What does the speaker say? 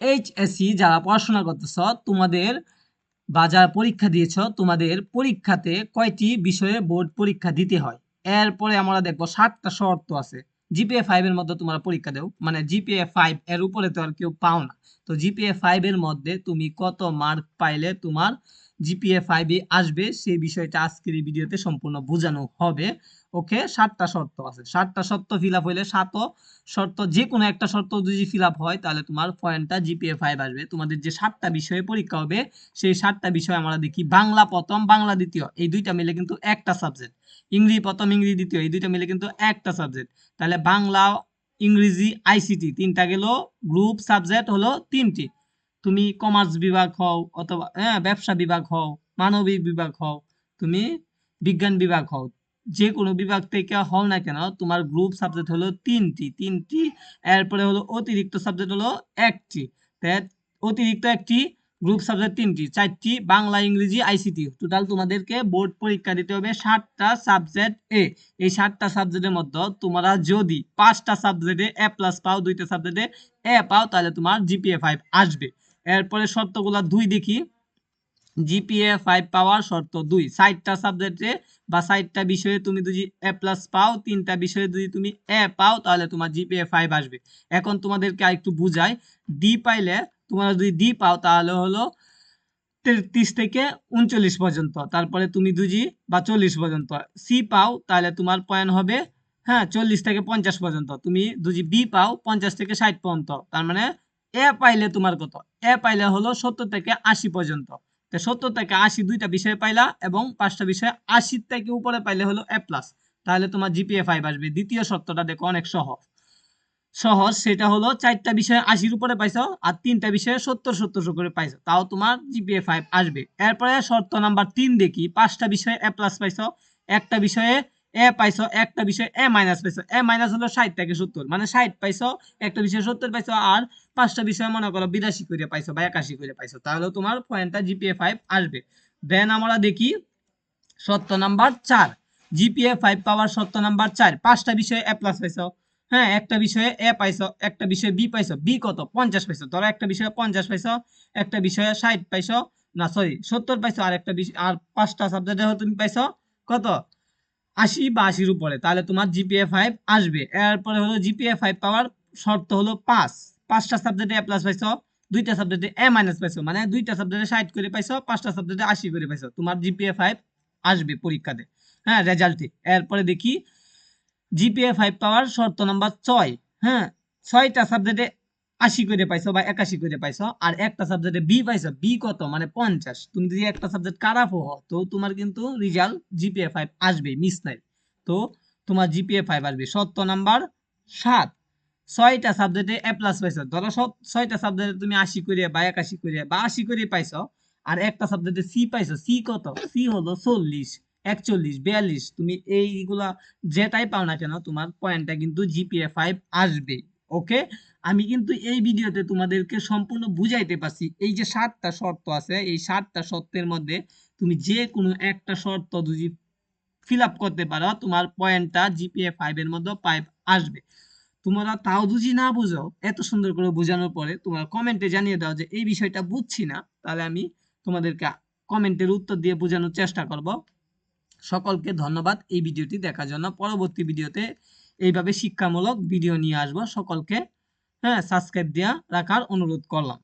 HSC যারা পড়াশোনা করতেছ, তোমাদের বা যারা পরীক্ষা দিয়েছ, তোমাদের পরীক্ষাতে কয়টি বিষয়ে বোর্ড পরীক্ষা দিতে হয়? এরপরে আমরা দেখব সাতটা শর্ত আছে। জিপিএ ফাইভ এর মধ্যে তোমরা পরীক্ষা দেও। মানে জিপিএ ফাইভ এর উপরে তো আর কেউ পাও না। তো জিপিএ ফাইভ এর মধ্যে তুমি কত মার্ক পাইলে তোমার জিপিএ ফাইভে আসবে, সেই বিষয়টা আজকের এই ভিডিওতে সম্পূর্ণ বোঝানো হবে। ওকে সাতটা শর্ত আছে। সাতটা শর্ত ফিল আপ হইলে সাত শর্ত যে কোনো একটা শর্ত যদি ফিল আপ হয়, তাহলে তোমার পয়েন্টটা জিপিএ ফাইভ আসবে। তোমাদের যে সাতটা বিষয়ে পরীক্ষা হবে, সেই সাতটা বিষয় আমরা দেখি বাংলা প্রথম, বাংলা দ্বিতীয়। এই দুইটা মিলে কিন্তু একটা সাবজেক্ট ইংরেজি প্রথম, ইংরেজি দ্বিতীয়। এই দুইটা মিলে কিন্তু একটা সাবজেক্ট তাহলে বাংলা, ইংরেজি আইসিটি তিনটা গেল গ্রুপ সাবজেক্ট হলো তিনটি। তুমি কমার্স বিভাগ হও অথবা হ্যাঁ ব্যবসা বিভাগ হও, মানবিক বিভাগ হও, তুমি বিজ্ঞান বিভাগ হও, যে কোনো বিভাগ থেকে হও না কেন, তোমার গ্রুপ সাবজেক্ট হলো তিনটি। তিনটি, এরপরে হলো অতিরিক্ত সাবজেক্ট হলো একটি। অতিরিক্ত একটি গ্রুপ সাবজেক্ট তিনটি, চারটি বাংলা, ইংরেজি আইসিটি টোটাল তোমাদেরকে বোর্ড পরীক্ষা দিতে হবে ষাটটা সাবজেক্ট এ এই ষাটটা সাবজেক্টের মধ্যে তোমরা যদি পাঁচটা সাবজেক্টে এ প্লাস পাও, দুইটা সাবজেক্টে এ পাও, তাহলে তোমার জিপিএ ফাইভ আসবে। এরপরে শর্তগুলা দুই দেখি। জিপিএ ফাইভ পাওয়ার শর্ত দুই। ষাটটা সাবজেক্টে বা ষাটটা বিষয়ে তুমি যদি এ প্লাস পাও, তিনটা বিষয়ে যদি তুমি এ পাও, তাহলে তোমার জিপিএ ফাইভ আসবে। এখন তোমাদেরকে আরেকটু বুঝাই। ডি পাইলে তোমরা যদি ডি পাও, তাহলে হলো তেত্রিশ থেকে উনচল্লিশ পর্যন্ত। তারপরে তুমি দুজি বা চল্লিশ পর্যন্ত। সি পাও, তাহলে তোমার পয়েন্ট হবে হ্যাঁ চল্লিশ থেকে পঞ্চাশ পর্যন্ত। তুমি দুজি বি পাও, পঞ্চাশ থেকে ষাট পর্যন্ত। তার মানে এ পাইলে তোমার কত? এ পাইলে হলো সত্তর থেকে আশি পর্যন্ত। সত্তর থেকে আশি দুইটা বিষয় পাইলা এবং পাঁচটা বিষয় আশি থেকে উপরে পাইলে হলো এ প্লাস তাহলে তোমার জিপিএ ফাইভ আসবে। দ্বিতীয় শর্তটা দেখো অনেক সহজ। সহজ সেটা হলো চারটা বিষয়ে আশির উপরে পাইছো আর তিনটা বিষয়ে সত্তর সত্তর করে পাইছো। তাও তোমার জিপিএ ফাইভ আসবে। এরপরে শর্ত নাম্বার তিন দেখি। পাঁচটা বিষয়ে এ প্লাস পাইছো। একটা বিষয়ে এ পাইছো একটা বিষয়ে এ মাইনাস পাইছো। এ মাইনাস হলো ষাট থেকে সত্তর। মানে ষাট পাইছো, একটা বিষয়ে সত্তর পাইছো আর পাঁচটা বিষয়ে মনে করো বিরাশি করে পাইছো বা একাশি করে পাইছো। তাহলে তোমার পয়েন্টটা জিপিএ ফাইভ আসবে। দেন আমরা দেখি শর্ত নাম্বার চার। জিপিএ ফাইভ পাওয়ার শর্ত নাম্বার চার। পাঁচটা বিষয়ে এ প্লাস পাইছো। হ্যাঁ একটা বিষয়ে এ পাইছো, একটা বিষয়ে বি পাইছো। বি কত? পঞ্চাশ পাইছো। ধরো একটা বিষয়ে পঞ্চাশ পাইছো, একটা বিষয়ে ষাট পাইছো। না সরি সত্তর পাইছো আর একটা আর পাঁচটা সাবজেক্টে তুমি পাইছো কত? আশি বা আশির উপরে, তাহলে তোমার জিপিএ ফাইভ আসবে। এরপরে হলো জিপিএ ফাইভ পাওয়ার শর্ত হলো পাঁচ। পাঁচটা সাবজেক্টে এ প্লাস পাইছো, দুইটা সাবজেক্টে এ মাইনাস পাইছো মানে দুইটা সাবজেক্টে ষাট করে পাইছো, পাঁচটা সাবজেক্টে আশি করে পাইছো। তোমার জিপিএ ফাইভ আসবে পরীক্ষাতে। হ্যাঁ রেজাল্টে এরপরে দেখি জিপিএ ফাইভ পাওয়ার শর্ত নাম্বার ছয়। হ্যাঁ ছয়টা সাবজেক্টে আশি করে পাইছো বা একাশি করে পাইছো, আর একটা সাবজেক্টে বি পাইছো বি কত? মানে পঞ্চাশ। তুমি যদি একটা সাবজেক্ট খারাপ হও, তো তোমার কিন্তু রেজাল্ট জিপিএ ফাইভ আসবে মিস নাই। তো তোমার জিপিএ ফাইভ আসবে। শর্ত নাম্বার সাত। ছয়টা সাবজেক্টে এ প্লাস পাইছো। ধরো সব ছয়টা সাবজেক্টে তুমি আশি করে বা একাশি করে বা আশি করে পাইছো, আর একটা সাবজেক্টে সি পাইছো। সি কত? সি হলো চল্লিশ, একচল্লিশ, বিয়াল্লিশ। তুমি এইগুলা যেটাই পাও না কেন, তোমার পয়েন্টটা কিন্তু জিপিএ ফাইভ আসবে ওকে? আমি কিন্তু এই ভিডিওতে তোমাদেরকে সম্পূর্ণ বুঝাইতে পারছি। এই যে সাতটা শর্ত আছে, এই সাতটা শর্তের মধ্যে তুমি যে কোনো একটা শর্ত যদি ফিল আপ করতে পারো, তোমার পয়েন্টটা জিপিএ ফাইভ এর মধ্যে পাইপ আসবে। তোমরা তাও যদি না বুঝো এত সুন্দর করে বোঝানোর পরে তোমরা কমেন্টে জানিয়ে দাও যে এই বিষয়টা বুঝছি না, তাহলে আমি তোমাদেরকে কমেন্টের উত্তর দিয়ে বোঝানোর চেষ্টা করব। সকলকে ধন্যবাদ এই ভিডিওটি দেখার জন্য। পরবর্তী ভিডিওতে এইভাবে শিক্ষামূলক ভিডিও নিয়ে আসব। সকলকে হ্যাঁ সাবস্ক্রাইব দেওয়া রাখার অনুরোধ করলাম।